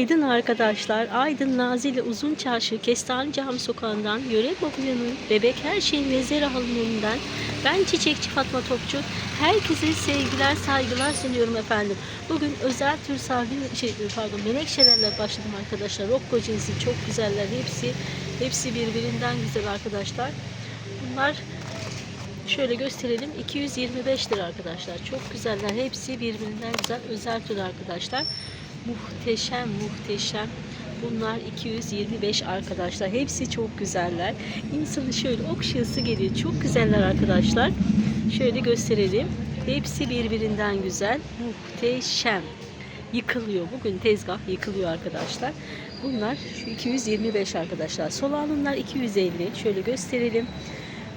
Günaydın arkadaşlar. Aydın Nazilli Uzun Çarşı Kestane Cami Sokağı'ndan Yöre Mobilya'nın Bebek Her Şeyin ve Zera Halımı'ndan ben Çiçekçi Fatma Topçu. Herkese sevgiler, saygılar sunuyorum efendim. Bugün özel tür sardalya, şey, pardon, menekşelerle başladım arkadaşlar. Rokko cinsi çok güzeller. Hepsi hepsi birbirinden güzel arkadaşlar. Bunlar Şöyle gösterelim. 225 lira arkadaşlar. Çok güzeller. Hepsi birbirinden güzel. Özel tür arkadaşlar. Muhteşem muhteşem. Bunlar 225 arkadaşlar. Hepsi çok güzeller. İnsanı şöyle okşayası geliyor. Çok güzeller arkadaşlar. Şöyle gösterelim. Hepsi birbirinden güzel. Muhteşem. Yıkılıyor. Bugün tezgah yıkılıyor arkadaşlar. Bunlar şu 225 arkadaşlar. Solanlar 250. Şöyle gösterelim.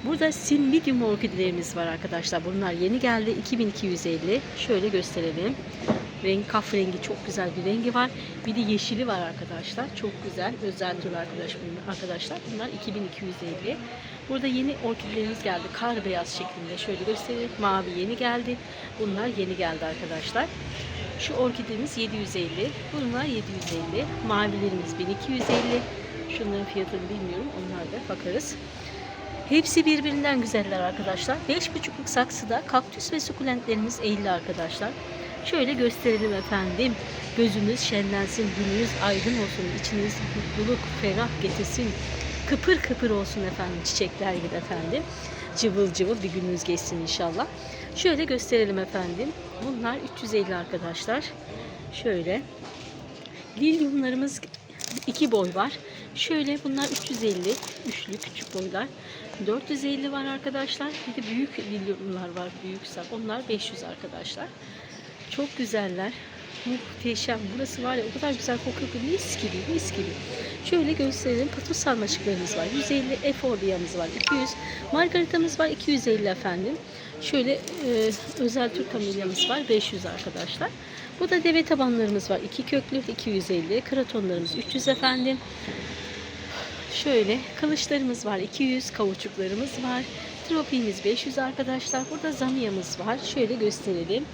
Burada simbidium orkidelerimiz var arkadaşlar. Bunlar yeni geldi. 2250. Şöyle gösterelim. Renk kahverengi çok güzel bir rengi var. Bir de yeşili var arkadaşlar. Çok güzel. Özel tür arkadaş arkadaşlar. Bunlar 2250. Burada yeni orkidelerimiz geldi. Kar beyaz şeklinde. Şöyle göstereyim. Mavi yeni geldi. Bunlar yeni geldi arkadaşlar. Şu orkidemiz 750. Bunlar 750. Mavilerimiz 1250. Şunların fiyatını bilmiyorum. Onlar da bakarız. Hepsi birbirinden güzeller arkadaşlar. 5,5'luk saksıda kaktüs ve sukulentlerimiz 50 arkadaşlar. Şöyle gösterelim efendim. Gözünüz şenlensin, gününüz aydın olsun, içiniz mutluluk, ferah getirsin. Kıpır kıpır olsun efendim çiçekler gibi efendim. Cıvıl cıvıl bir gününüz geçsin inşallah. Şöyle gösterelim efendim. Bunlar 350 arkadaşlar. Şöyle. Lilyumlarımız iki boy var. Şöyle bunlar 350 üçlü küçük boylar. 450 var arkadaşlar. Bir de büyük lilyumlar var. Büyük sap. Onlar 500 arkadaşlar. Çok güzeller. Muhteşem. Burası var ya o kadar güzel kokuyor ki mis gibi mis gibi. Şöyle gösterelim. Patos sarmaşıklarımız var. 150 eforbiyamız var. 200. Margaritamız var. 250 efendim. Şöyle e, özel Türk kamilyamız var. 500 arkadaşlar. Bu da deve tabanlarımız var. 2 köklü 250. Kratonlarımız 300 efendim. Şöyle kılıçlarımız var 200, kavuçuklarımız var. Tropimiz 500 arkadaşlar. Burada zamiyamız var. Şöyle gösterelim.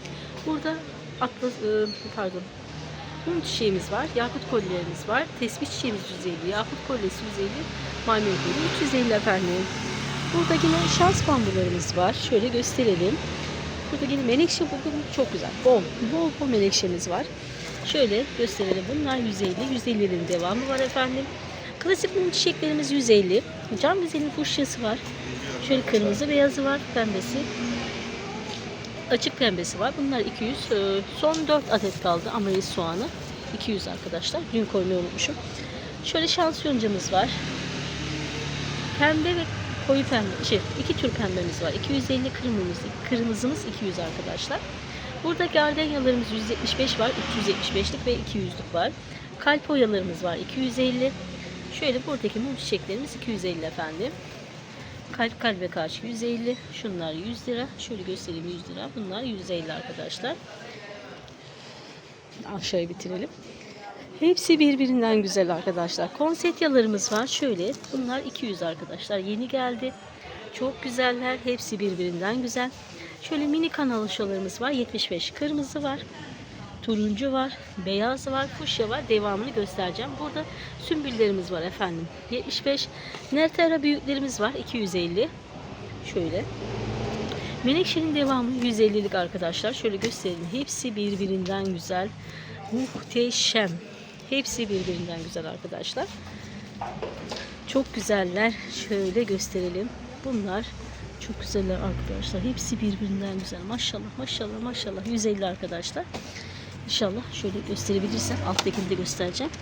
Burada atlas, e, pardon mum çiçeğimiz var. Yakut kolyelerimiz var. Tespih çiçeğimiz 150. Yakut kolyesi 150. Maymun kolye 350 efendim. Burada yine şans bambularımız var. Şöyle gösterelim. Burada yine menekşe buldum. Çok güzel. Bol, bol bol menekşemiz var. Şöyle gösterelim. Bunlar 150. 150'lerin devamı var efendim. Klasik mum çiçeklerimiz 150. Cam güzelin fuşyası var. Şöyle kırmızı beyazı var. Pembesi. Açık pembesi var. Bunlar 200. Ee, Son 4 adet kaldı. Amaris soğanı. 200 arkadaşlar. Dün koymayı unutmuşum. Şöyle şans yoncamız var. Pembe ve koyu pembe. Şey, iki tür pembemiz var. 250 kırmızımız, kırmızımız 200 arkadaşlar. Burada gardenyalarımız 175 var. 375'lik ve 200'lük var. Kalp oyalarımız var. 250. Şöyle buradaki mum çiçeklerimiz 250 efendim. Kalp kalbe karşı 150. Şunlar 100 lira. Şöyle göstereyim 100 lira. Bunlar 150 arkadaşlar. Aşağıya bitirelim. Hepsi birbirinden güzel arkadaşlar. Konsetyalarımız var. Şöyle bunlar 200 arkadaşlar. Yeni geldi. Çok güzeller. Hepsi birbirinden güzel. Şöyle mini kanalışalarımız var. 75 kırmızı var. Turuncu var, beyaz var, fuşya var. Devamını göstereceğim. Burada sümbüllerimiz var efendim. 75. Nertera büyüklerimiz var. 250. Şöyle. Menekşenin devamı 150'lik arkadaşlar. Şöyle gösterelim. Hepsi birbirinden güzel. Muhteşem. Hepsi birbirinden güzel arkadaşlar. Çok güzeller. Şöyle gösterelim. Bunlar çok güzeller arkadaşlar. Hepsi birbirinden güzel. Maşallah maşallah maşallah. 150 arkadaşlar. İnşallah şöyle gösterebilirsem alttakini de göstereceğim.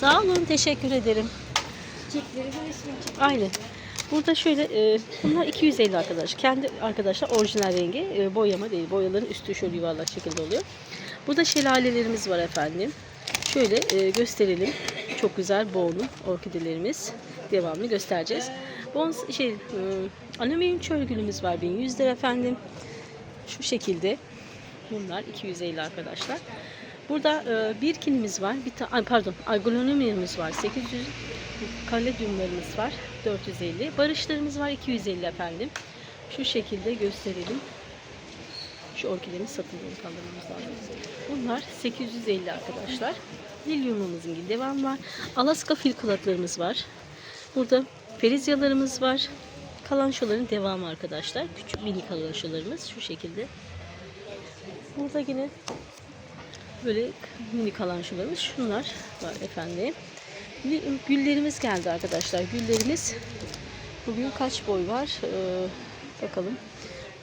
Sağ olun. Teşekkür ederim. Aynen. Burada şöyle e, bunlar 250 arkadaş. Kendi arkadaşlar orijinal rengi e, boyama değil. Boyaların üstü şöyle yuvarlak şekilde oluyor. Burada şelalelerimiz var efendim. Şöyle e, gösterelim. Çok güzel boğulu orkidelerimiz. Devamını göstereceğiz. Bon şey e, alüminyum çöl gülümüz var 1100 lira efendim. Şu şekilde. Bunlar 250 arkadaşlar. Burada e, bir kinimiz var. Bir ay, pardon, aglonemiumuz var. 800 kaledyumlarımız var. 450. Barışlarımız var 250 efendim. Şu şekilde gösterelim. Şu orkidemiz satılıyor lazım. Bunlar 850 arkadaşlar. Lilyumumuzun devam var. Alaska fil kulaklarımız var. Burada ferizyalarımız var. Kalançoların devamı arkadaşlar. Küçük mini kalançolarımız şu şekilde. Burada yine böyle mini kalançolarımız şunlar var efendim. Gül- Güllerimiz geldi arkadaşlar. Güllerimiz bugün kaç boy var? Ee, bakalım.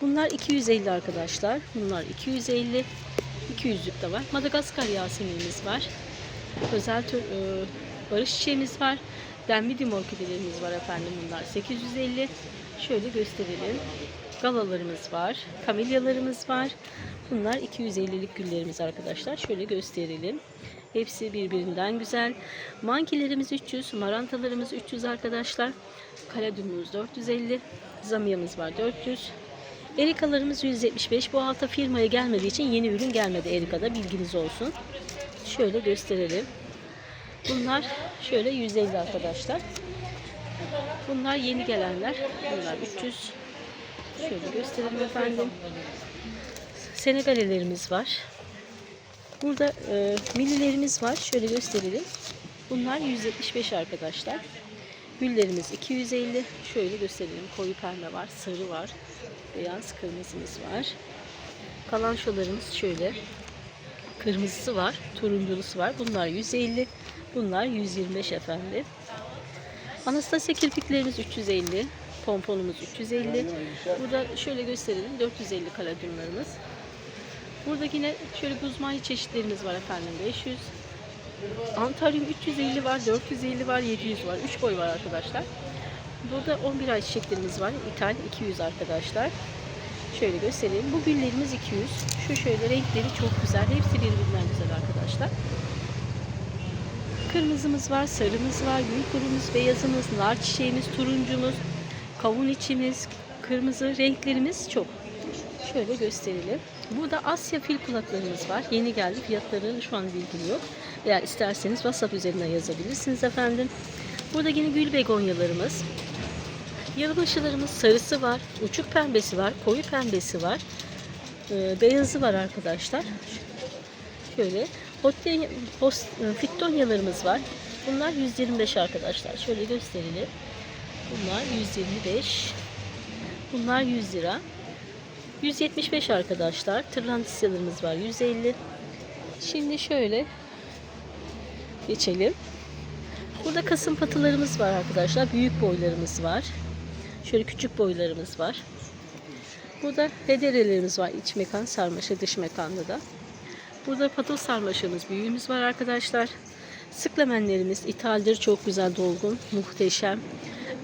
Bunlar 250 arkadaşlar. Bunlar 250. 200'lük de var. Madagaskar yaseminimiz var. Özel tür e, barış çiçeğimiz var. Denmidium orkidelerimiz var efendim. Bunlar 850. Şöyle gösterelim. Galalarımız var. Kamelyalarımız var. Bunlar 250'lik güllerimiz arkadaşlar. Şöyle gösterelim. Hepsi birbirinden güzel. Mankilerimiz 300, marantalarımız 300 arkadaşlar. Kaladümümüz 450, zamiyamız var 400. Erikalarımız 175. Bu hafta firmaya gelmediği için yeni ürün gelmedi Erika'da bilginiz olsun. Şöyle gösterelim. Bunlar şöyle 150 arkadaşlar. Bunlar yeni gelenler. Bunlar 300. Şöyle gösterelim efendim. Senegalelerimiz var. Burada e, millilerimiz var. Şöyle gösterelim. Bunlar 175 arkadaşlar. Güllerimiz 250. Şöyle gösterelim. Koyu pembe var, sarı var, beyaz, kırmızımız var. Kalançolarımız şöyle. Kırmızısı var, turunculusu var. Bunlar 150. Bunlar 125 efendim. Anastasia kirpiklerimiz 350. Pomponumuz 350. Burada şöyle gösterelim. 450 kaladünlerimiz. Burada yine şöyle buzmahi çeşitlerimiz var efendim 500. Antalyum 350 var, 450 var, 700 var. 3 boy var arkadaşlar. Burada 11 ay çiçeklerimiz var. İthal 200 arkadaşlar. Şöyle göstereyim. Bu güllerimiz 200. Şu şöyle renkleri çok güzel. Hepsi birbirinden güzel arkadaşlar. Kırmızımız var, sarımız var, gül kurumuz, beyazımız, nar çiçeğimiz, turuncumuz, kavun içimiz, kırmızı renklerimiz çok. Şöyle gösterelim. Burada Asya fil kulaklarımız var. Yeni geldi. Fiyatları şu an bilgim yok. Eğer isterseniz WhatsApp üzerinden yazabilirsiniz efendim. Burada yine gül begonyalarımız. Yılbaşılarımız sarısı var, uçuk pembesi var, koyu pembesi var. Ee, beyazı var arkadaşlar. Şöyle e, fitonyalarımız var. Bunlar 125 arkadaşlar. Şöyle gösterelim. Bunlar 125. Bunlar 100 lira. 175 arkadaşlar. Tırlantisyalarımız var 150. Şimdi şöyle geçelim. Burada kasım patılarımız var arkadaşlar. Büyük boylarımız var. Şöyle küçük boylarımız var. Burada hederelerimiz var. İç mekan sarmaşık, dış mekanda da. Burada patos sarmaşığımız, büyüğümüz var arkadaşlar. Sıklemenlerimiz ithaldir. Çok güzel, dolgun, muhteşem.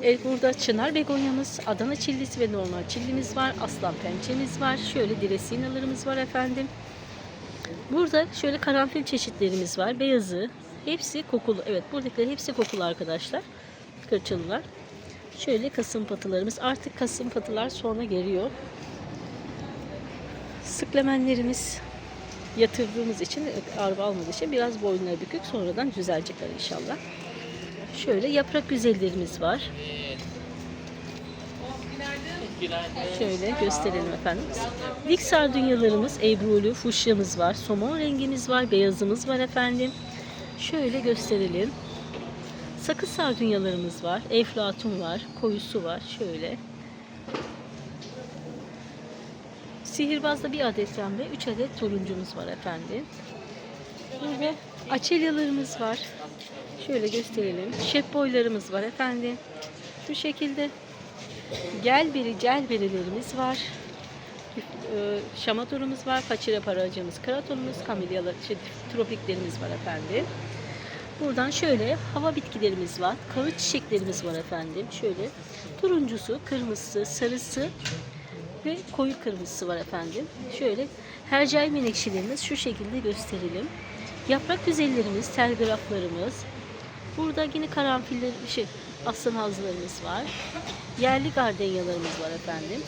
Burada çınar begonyamız, Adana çillisi ve normal çillimiz var. Aslan pençemiz var. Şöyle diresinalarımız var efendim. Burada şöyle karanfil çeşitlerimiz var. Beyazı. Hepsi kokulu. Evet buradakiler hepsi kokulu arkadaşlar. Kırçılılar. Şöyle kasım patılarımız. Artık kasım patılar sonra geliyor. Sıklemenlerimiz yatırdığımız için, araba almadığı için biraz boyunları bükük. Sonradan düzelecekler inşallah. Şöyle yaprak güzellerimiz var. Şöyle gösterelim efendim. Dik sardunyalarımız, ebrulu, fuşyamız var. Somon rengimiz var, beyazımız var efendim. Şöyle gösterelim. Sakız sardunyalarımız var. Eflatun var. Koyusu var. Şöyle. Sihirbazda bir adet pembe, 3 adet turuncumuz var efendim. Böyle açelyalarımız var. Şöyle gösterelim. Şef boylarımız var efendim. Şu şekilde gelberi, celberilerimiz var. Ee, Şamatorumuz var. Paçira paracığımız, kratonumuz, kamelyalar, şey, tropiklerimiz var efendim. Buradan şöyle hava bitkilerimiz var. Kağıt çiçeklerimiz var efendim. Şöyle turuncusu, kırmızısı, sarısı ve koyu kırmızısı var efendim. Şöyle hercai menekşelerimiz şu şekilde gösterelim. Yaprak güzellerimiz, telgraflarımız. Burada yine karanfiller, şey, aslan hazlarımız var. Yerli gardenyalarımız var efendim.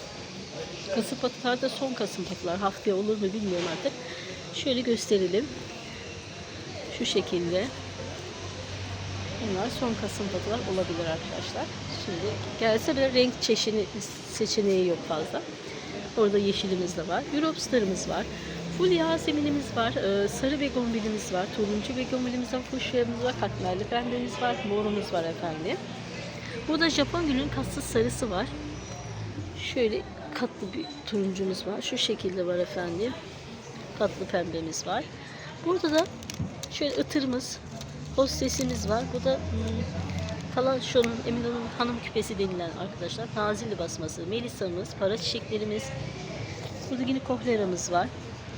Kasım patılar da son kasım patılar. Haftaya olur mu bilmiyorum artık. Şöyle gösterelim. Şu şekilde. Bunlar son kasım patılar olabilir arkadaşlar. Şimdi gelse bile renk çeşini, seçeneği yok fazla. Orada yeşilimiz de var. Europstarımız var. Full yaseminimiz var. Ee, sarı begonvilimiz var. Turuncu begonvilimiz var. Fuşyamız var. Katmerli pembemiz var. Morumuz var efendim. Burada Japon gülün kassız sarısı var. Şöyle katlı bir turuncumuz var. Şu şekilde var efendim. Katlı pembemiz var. Burada da şöyle ıtırımız, hostesimiz var. Bu da hmm, kalan şunun Emin Hanım hanım küpesi denilen arkadaşlar. Nazilli basması, Melisa'mız, para çiçeklerimiz. Burada yine kohleramız var.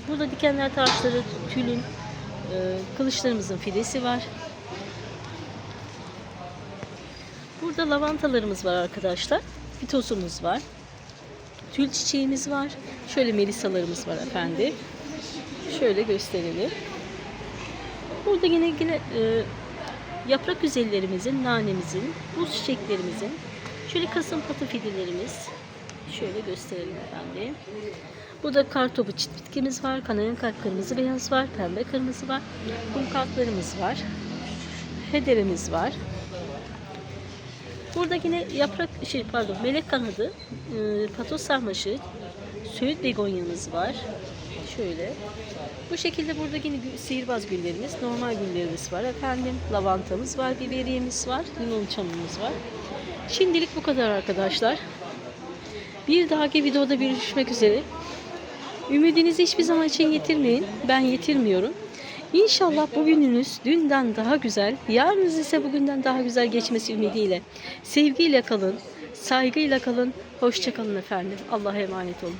Burada dikenler taşları, tülün, e, kılıçlarımızın fidesi var. Burada lavantalarımız var arkadaşlar. Fitosumuz var. Tül çiçeğimiz var. Şöyle melisalarımız var efendim. Şöyle gösterelim. Burada yine yine e, yaprak güzellerimizin, nanemizin, buz çiçeklerimizin, şöyle kasım patı fidelerimiz. Şöyle gösterelim efendim. Burada kartopu çit bitkimiz var, kanayan kalp kırmızı beyaz var, pembe kırmızı var, kum kartlarımız var, hederimiz var. Burada yine yaprak şey pardon melek kanadı, e, patos sarmaşı, söğüt begonyamız var. Şöyle. Bu şekilde burada yine sihirbaz güllerimiz, normal güllerimiz var efendim. Lavantamız var, biberiyemiz var, limon çamımız var. Şimdilik bu kadar arkadaşlar. Bir dahaki videoda görüşmek üzere. Ümidinizi hiçbir zaman için yitirmeyin. Ben yitirmiyorum. İnşallah bugününüz dünden daha güzel, yarınız ise bugünden daha güzel geçmesi ümidiyle. Sevgiyle kalın, saygıyla kalın, hoşça kalın efendim. Allah'a emanet olun.